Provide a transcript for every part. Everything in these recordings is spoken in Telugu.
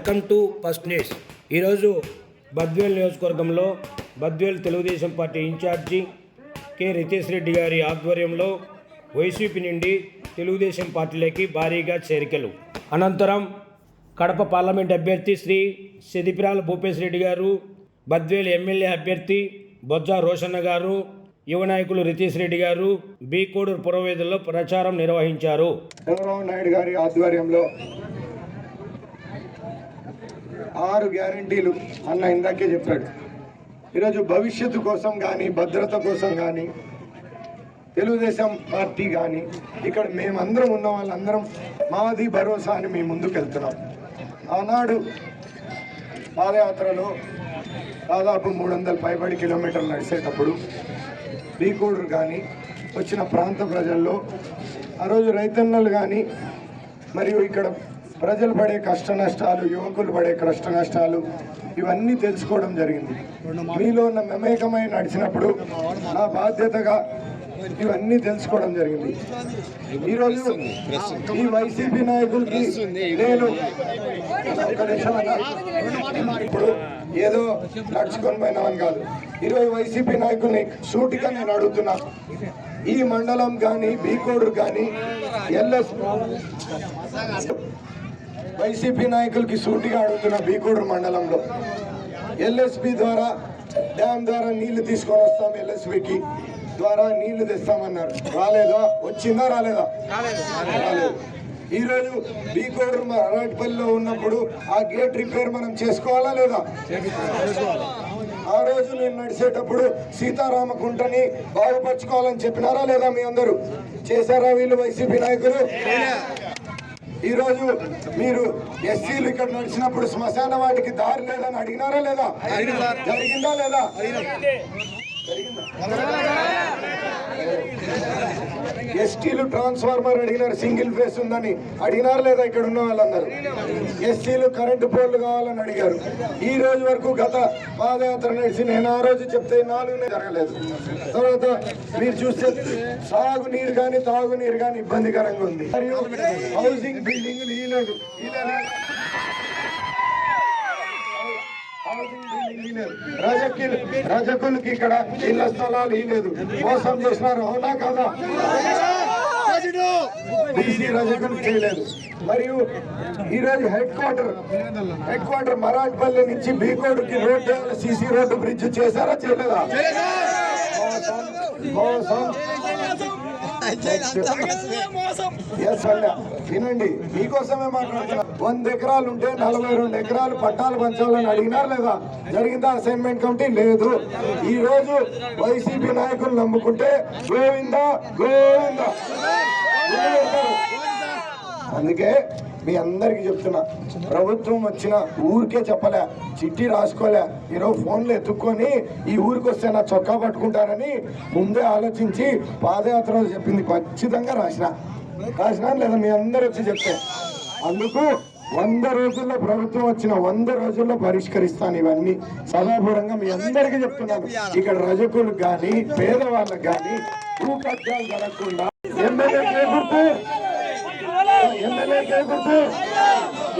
Welcome to first news. ఈరోజు బద్వేల్ నియోజకవర్గంలో Badvel Telugu Desam party incharge K. Ritesh Reddy గారి ఆధ్వర్యంలో వైసీపీ నుండి తెలుగుదేశం పార్టీలోకి భారీగా చేరికలు. అనంతరం కడప పార్లమెంట్ అభ్యర్థి శ్రీ సిదిపిరాల భూపేశ్ రెడ్డి గారు బద్వేల్ ఎమ్మెల్యే అభ్యర్థి బొజ్జా రోషన్న గారు యువ నాయకులు రితీష్ రెడ్డి గారు బీకోడూరు పురవేదుల్లో ప్రచారం నిర్వహించారు. చంద్రబాబు నాయుడు గారి ఆధ్వర్యంలో ఆరు గ్యారంటీలు అన్న ఇందాకే చెప్పాడు. ఈరోజు భవిష్యత్తు కోసం కానీ భద్రత కోసం కానీ తెలుగుదేశం పార్టీ కానీ ఇక్కడ మేమందరం ఉన్న వాళ్ళందరం మాది భరోసా అని మేము ముందుకెళ్తున్నాం. ఆనాడు పాదయాత్రలో దాదాపు మూడు వందల పైబడి కిలోమీటర్లు నడిచేటప్పుడు బీకూడరు కానీ వచ్చిన ప్రాంత ప్రజల్లో ఆ రోజు రైతన్నలు కానీ మరియు ఇక్కడ ప్రజలు పడే కష్ట నష్టాలు యువకులు పడే కష్ట నష్టాలు ఇవన్నీ తెలుసుకోవడం జరిగింది. మీలో ఉన్న మమేకమై నడిచినప్పుడు నా బాధ్యతగా ఇవన్నీ తెలుసుకోవడం జరిగింది. ఈరోజు ఈ వైసీపీ నాయకులకి నేను ఇప్పుడు ఏదో నడుచుకొని పోయినామని కాదు. ఈరోజు వైసీపీ నాయకుల్ని సూటిగా నేను అడుగుతున్నా. ఈ మండలం కానీ బీకోడు కానీ ఎల్ఎస్ వైసీపీ నాయకులకి సూటిగా అడుగుతున్న బీకోడూరు మండలంలో ఎల్ఎస్పి ద్వారా డ్యామ్ ద్వారా నీళ్ళు తీసుకొని వస్తాం ఎల్ఎస్పికి. ద్వారా నీళ్ళు తెస్తామన్నారు. రాలేదా? వచ్చిందా? రాలేదా? రాలేదు. ఈరోజు బీకోడు అరాటిపల్లిలో ఉన్నప్పుడు ఆ గేట్ రిపేర్ మనం చేసుకోవాలా లేదా? ఆ రోజు నేను నడిచేటప్పుడు సీతారామకుంటని బాగుపరచుకోవాలని చెప్పినారా లేదా మీ అందరూ? చేశారా వీళ్ళు వైసీపీ నాయకులు? ఈ రోజు మీరు ఎస్సీలు ఇక్కడ నడిచినప్పుడు శ్మశాన వాటికి దారి లేదని అడిగినారా లేదా? జరిగిందా లేదా? ఎస్టీలు ట్రాన్స్ఫార్మర్ అడిగినారు సింగిల్ ఫేస్ ఉందని. అడిగినారు లేదా ఇక్కడ ఉన్న వాళ్ళందరూ? ఎస్టీలు కరెంటు పోల్లు కావాలని అడిగారు. ఈ రోజు వరకు గత పాదయాత్ర నడిచి నేను ఆ రోజు చెప్తే నాలుగు జరగలేదు. తర్వాత మీరు చూస్తే సాగునీరు కానీ తాగునీరు కానీ ఇబ్బందికరంగా ఉంది. మరియు హౌసింగ్ బిల్డింగ్ ఇవ్వలేదు రజకులు రజకులకి ఇక్కడ ఇళ్ళ స్థలాలు ఇవ్వలేదు మోసం చేసినారు. అవునా కదా? బీసీ రజకులు చేయలేదు. మరియు ఈరోజు head quarter head quarter Marathapalli నుంచి బీకోడుకి రోడ్డు సీసీ రోడ్డు బ్రిడ్జ్ చేశారా చేయలేదా? మోసం. వినండి మీకోసమే మాట్లాడుతున్నా. వంద ఎకరాలు ఉంటే నలభై రెండు ఎకరాలు పట్టాలు పంచాలని అడిగినారు లేదా? జరిగిందా? అసైన్మెంట్ కమిటీ లేదు. ఈ రోజు వైసీపీ నాయకులు నమ్ముకుంటే గోవిందా గోవిందా గోవిందా. అందుకే మీ అందరికి చెప్తున్నా. ప్రభుత్వం వచ్చిన ఊరికే చెప్పలే చిట్టి రాసుకోలే ఈరోజు ఫోన్లు ఎత్తుక్కొని ఈ ఊరికి వస్తే నా చొక్కా పట్టుకుంటారని ముందే ఆలోచించి పాదయాత్ర చెప్పింది ఖచ్చితంగా రాసిన. రాసిన లేదా మీ అందరు వచ్చి చెప్తే. అందుకు వంద రోజుల్లో ప్రభుత్వం వచ్చిన వంద రోజుల్లో పరిష్కరిస్తాను ఇవన్నీ. సభాపూరంగా మీ అందరికీ చెప్తున్నాను. ఇక్కడ రజకులకు కానీ పేదవాళ్ళకి కానీ భూ జరగకుండా ఎమ్మెల్యే ఎమ్మెల్యేకే గుర్తు.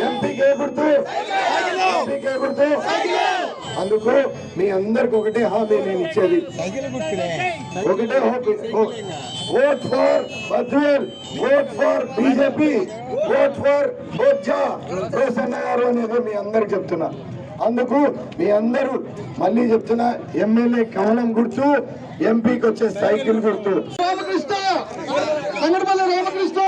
ఎంపీకే గుర్తు. ఎంపీకే గుర్తు. అందుకు మీ అందరికి ఒకటే హామీ నేను ఇచ్చేది. ఒకటే vote. For Badvel vote for BJP vote for Bojja. Rosanna గారు అనేది మీ అందరికి చెప్తున్నా. అందుకు మీ అందరూ మళ్ళీ చెప్తున్నా ఎమ్మెల్యే కమలం గుర్తు ఎంపీకి వచ్చే సైకిల్ గుర్తు. రామకృష్ణ! రామకృష్ణ!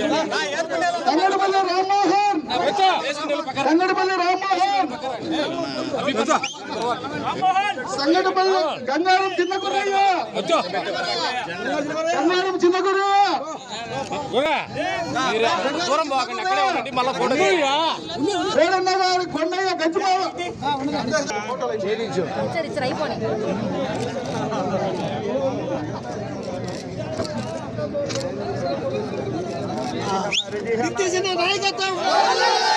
సంగడపల్లి రామ్మోహన్. సంగడపల్లి రామ్మోహన్. సంగడపల్లి గంగారం చిన్న గురయ్య గంగారం చిన్న గురయ్య దూరం పోకండి అక్కడే ఉండండి మళ్ళీ ఫోటో పేరన్న గారి కొండయ్య గచ్చిబావ नीतीश ने नहीं देता